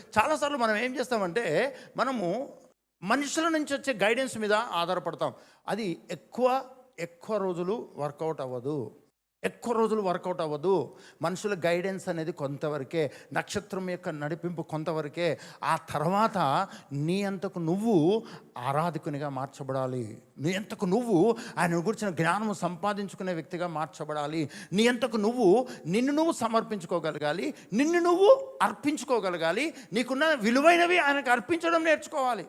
చాలాసార్లు మనం ఏం చేస్తామంటే మనము మనుషుల నుంచి వచ్చే గైడెన్స్ మీద ఆధారపడతాం. అది ఎక్కువ ఎక్కువ రోజులు వర్కౌట్ అవ్వదు. ఎక్కువ రోజులు వర్కౌట్ అవ్వదు. మనుషుల గైడెన్స్ అనేది కొంతవరకే నక్షత్రం యొక్క నడిపింపు కొంతవరకే. ఆ తర్వాత నీ అంతకు నువ్వు ఆరాధకునిగా మార్చబడాలి. నీ అంతకు నువ్వు ఆయన గురించిన జ్ఞానం సంపాదించుకునే వ్యక్తిగా మార్చబడాలి. నీ అంతకు నువ్వు నిన్ను నువ్వు సమర్పించుకోగలగాలి. నిన్ను నువ్వు అర్పించుకోగలగాలి. నీకున్న విలువైనవి ఆయనకు అర్పించడం నేర్చుకోవాలి.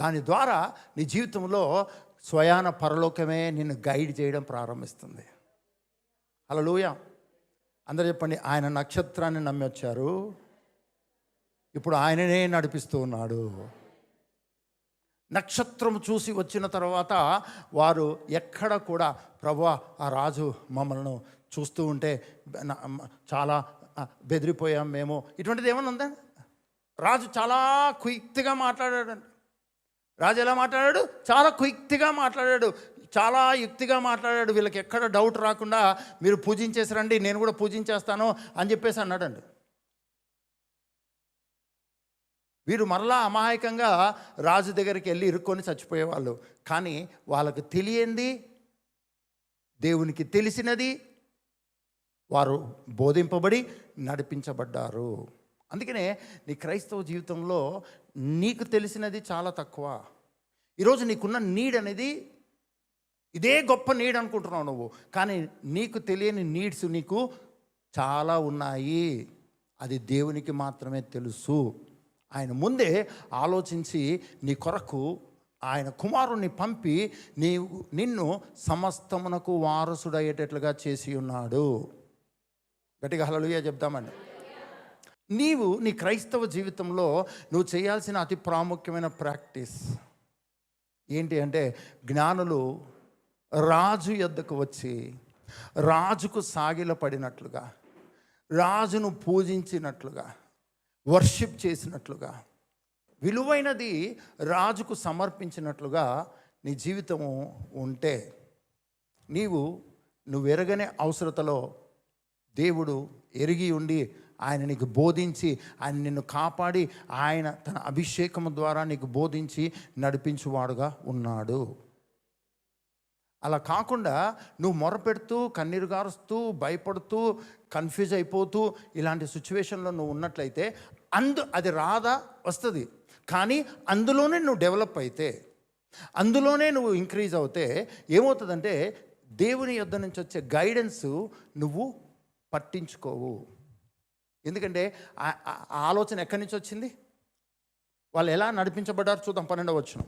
దాని ద్వారా నీ జీవితంలో స్వయాన పరలోకమే నిన్ను గైడ్ చేయడం ప్రారంభిస్తుంది. హలోయ అందరూ చెప్పండి ఆయన నక్షత్రాన్ని నమ్మి వచ్చారు. ఇప్పుడు ఆయననే నడిపిస్తూ ఉన్నాడు. నక్షత్రం చూసి వచ్చిన తర్వాత వారు ఎక్కడ కూడా ప్రభు ఆ రాజు మమ్మల్ని చూస్తూ ఉంటే చాలా బెదిరిపోయాం మేము. ఇటువంటిది ఏమైనా ఉందా? రాజు చాలా క్విక్గా మాట్లాడాడండి రాజు ఎలా మాట్లాడాడు? చాలా క్విక్తిగా మాట్లాడాడు. చాలా యుక్తిగా మాట్లాడాడు. వీళ్ళకి ఎక్కడ డౌట్ రాకుండా మీరు పూజించేసి రండి నేను కూడా పూజించేస్తాను అని చెప్పేసి అన్నాడండి. వీరు మరలా అమాయకంగా రాజు దగ్గరికి వెళ్ళి ఇరుక్కొని చచ్చిపోయేవాళ్ళు. కానీ వాళ్ళకు తెలియంది దేవునికి తెలిసినది వారు బోధింపబడి నడిపించబడ్డారు. అందుకనే నీ క్రైస్తవ జీవితంలో నీకు తెలిసినది చాలా తక్కువ. ఈరోజు నీకున్న నీడ్ అనేది ఇదే గొప్ప నీడ్ అనుకుంటున్నావు నువ్వు. కానీ నీకు తెలియని నీడ్స్ నీకు చాలా ఉన్నాయి. అది దేవునికి మాత్రమే తెలుసు. ఆయన ముందే ఆలోచించి నీ కొరకు ఆయన కుమారుణ్ణి పంపి నీవు నిన్ను సమస్తమునకు వారసుడయ్యేటట్లుగా చేసి ఉన్నాడు. గట్టిగా హలలుయ చెప్తామండి. నీవు నీ క్రైస్తవ జీవితంలో నువ్వు చేయాల్సిన అతి ప్రాముఖ్యమైన ప్రాక్టీస్ ఏంటి అంటే జ్ఞానులు రాజు యొద్దకు వచ్చి రాజుకు సాగిల పడినట్లుగా రాజును పూజించినట్లుగా వర్షిప్ చేసినట్లుగా విలువైనది రాజుకు సమర్పించినట్లుగా నీ జీవితము ఉంటే నీవు నువ్వు ఎరగనే అవసరతలో దేవుడు ఎరిగి ఉండి ఆయన నీకు బోధించి ఆయన నిన్ను కాపాడి ఆయన తన అభిషేకము ద్వారా నీకు బోధించి నడిపించువాడుగా ఉన్నాడు. అలా కాకుండా నువ్వు మొరపెడుతూ కన్నీరు గారుస్తూ భయపడుతూ కన్ఫ్యూజ్ అయిపోతూ ఇలాంటి సిచ్యువేషన్లో నువ్వు ఉన్నట్లయితే అందు అది రాదా వస్తుంది. కానీ అందులోనే నువ్వు డెవలప్ అయితే అందులోనే నువ్వు ఇంక్రీజ్ అవుతే ఏమవుతుందంటే దేవుని యొద్ద నుంచి వచ్చే గైడెన్స్ నువ్వు పట్టించుకోవు. ఎందుకంటే ఆలోచన ఎక్కడి నుంచి వచ్చింది? వాళ్ళు ఎలా నడిపించబడ్డారు చూద్దాం పన్నెండవ వచ్చిన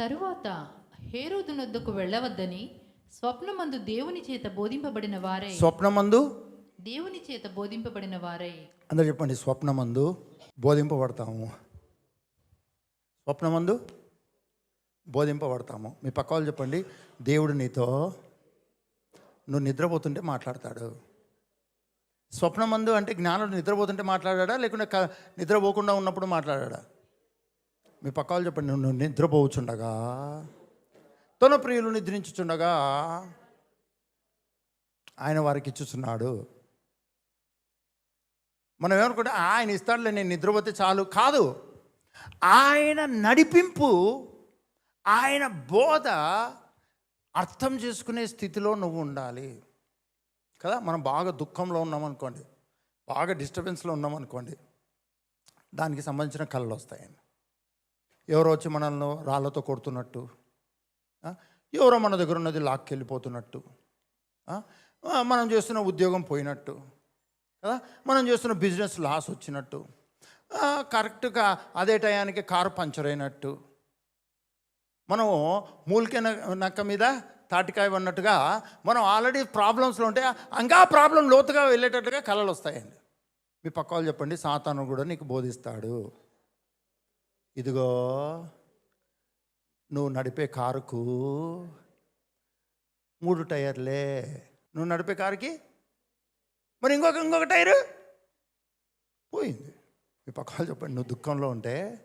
తరువాత హేరోదునొద్దకు వెళ్ళవద్దని స్వప్నమందు దేవుని చేత బోధింపబడిన వారై. స్వప్నమందు? దేవుని చేత బోధింపబడిన వారై. అందరు చెప్పండి స్వప్నమందు బోధింపబడతాము. స్వప్నమందు బోధింపబడతాము. మీ పక్క వాళ్ళు చెప్పండి దేవుడు నీతో నువ్వు నిద్రపోతుంటే మాట్లాడతాడు. స్వప్నమందు అంటే జ్ఞానుడు నిద్రపోతుంటే మాట్లాడా లేకుంటే క- నిద్రపోకుండా ఉన్నప్పుడు మాట్లాడా మీ పక్క వాళ్ళు చెప్పండి. నువ్వు నిద్రపోవచ్చుండగా? తన ప్రియులు నిద్రించుచుండగా? ఆయన వారికి ఇచ్చుచున్నాడు. మనం ఏమనుకుంటే ఆయన ఇస్తాడులే నేను నిద్రపోతే చాలు. కాదు. ఆయన నడిపింపు ఆయన బోధ అర్థం చేసుకునే స్థితిలో నువ్వు ఉండాలి. కదా? మనం బాగా దుఃఖంలో ఉన్నామనుకోండి బాగా డిస్టర్బెన్స్లో ఉన్నామనుకోండి దానికి సంబంధించిన కళలు వస్తాయండి. ఎవరో వచ్చి మనల్ని రాళ్ళతో కొడుతున్నట్టు ఎవరో మన దగ్గర ఉన్నది లాక్కెళ్ళిపోతున్నట్టు మనం చేస్తున్న ఉద్యోగం పోయినట్టు కదా? మనం చేస్తున్న బిజినెస్ లాస్ వచ్చినట్టు కరెక్ట్గా అదే టయానికి కారు పంచర్ అయినట్టు మనము మూలికే న- నక్క మీద తాటికాయ ఉన్నట్టుగా మనం ఆల్రెడీ ప్రాబ్లమ్స్లో ఉంటే ఇంకా ప్రాబ్లం లోతుగా వెళ్ళేటట్టుగా కళలు వస్తాయండి. మీ పక్క వాళ్ళు చెప్పండి సాతాను కూడా నీకు బోధిస్తాడు. ఇదిగో నువ్వు నడిపే కారుకు మూడు టైర్లే. నువ్వు నడిపే కారుకి మరి ఇంకొక ఇంకొక టైరు? పోయింది. మీ పక్క వాళ్ళు చెప్పండి నువ్వు దుఃఖంలో ఉంటే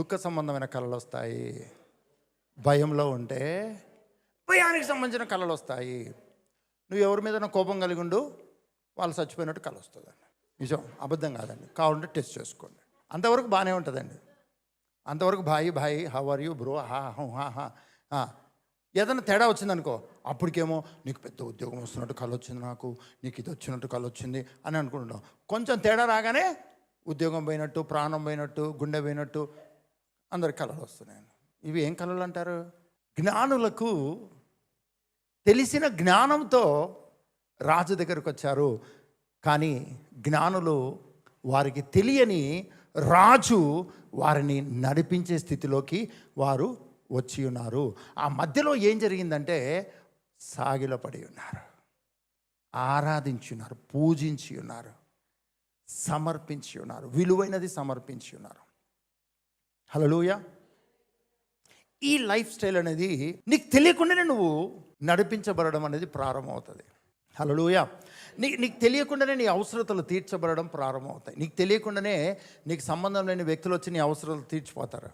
దుఃఖ సంబంధమైన కళలు వస్తాయి. భయంలో ఉంటే భయానికి సంబంధించిన కళలు వస్తాయి నువ్వు ఎవరి మీద కోపం కలిగి ఉండు వాళ్ళు చచ్చిపోయినట్టు కళ వస్తుందండి. నిజం అబద్ధం కాదండి. కావాలంటే టెస్ట్ చేసుకోండి. అంతవరకు బాగానే ఉంటుందండి. అంతవరకు bhai bhai how are you bro హా హూ, హా హా ఏదైనా తేడా వచ్చిందనుకో అప్పటికేమో నీకు పెద్ద ఉద్యోగం వస్తున్నట్టు కళ వచ్చింది నాకు నీకు ఇది వచ్చినట్టు కళ వచ్చింది అని అనుకుంటున్నాం. కొంచెం తేడా రాగానే ఉద్యోగం పోయినట్టు ప్రాణం పోయినట్టు గుండె పోయినట్టు అందరికి కళలు వస్తున్నాయి ఇవి ఏం కళలు అంటారు? జ్ఞానులకు తెలిసిన జ్ఞానంతో రాజు దగ్గరకు వచ్చారు. కానీ జ్ఞానులు వారికి తెలియని రాజు వారిని నడిపించే స్థితిలోకి వారు వచ్చి ఉన్నారు. ఆ మధ్యలో ఏం జరిగిందంటే సాగిలపడి ఉన్నారు. ఆరాధించి ఉన్నారు పూజించి ఉన్నారు సమర్పించి ఉన్నారు విలువైనది సమర్పించి ఉన్నారు. హలోయ ఈ లైఫ్ స్టైల్ అనేది నీకు తెలియకుండానే నువ్వు నడిపించబడడం అనేది ప్రారంభమవుతుంది. హలోయ నీ నీకు తెలియకుండానే నీ అవసరతలు తీర్చబడడం ప్రారంభమవుతాయి. నీకు తెలియకుండానే నీకు సంబంధం లేని వ్యక్తులు వచ్చి నీ అవసరాలు తీర్చిపోతారు.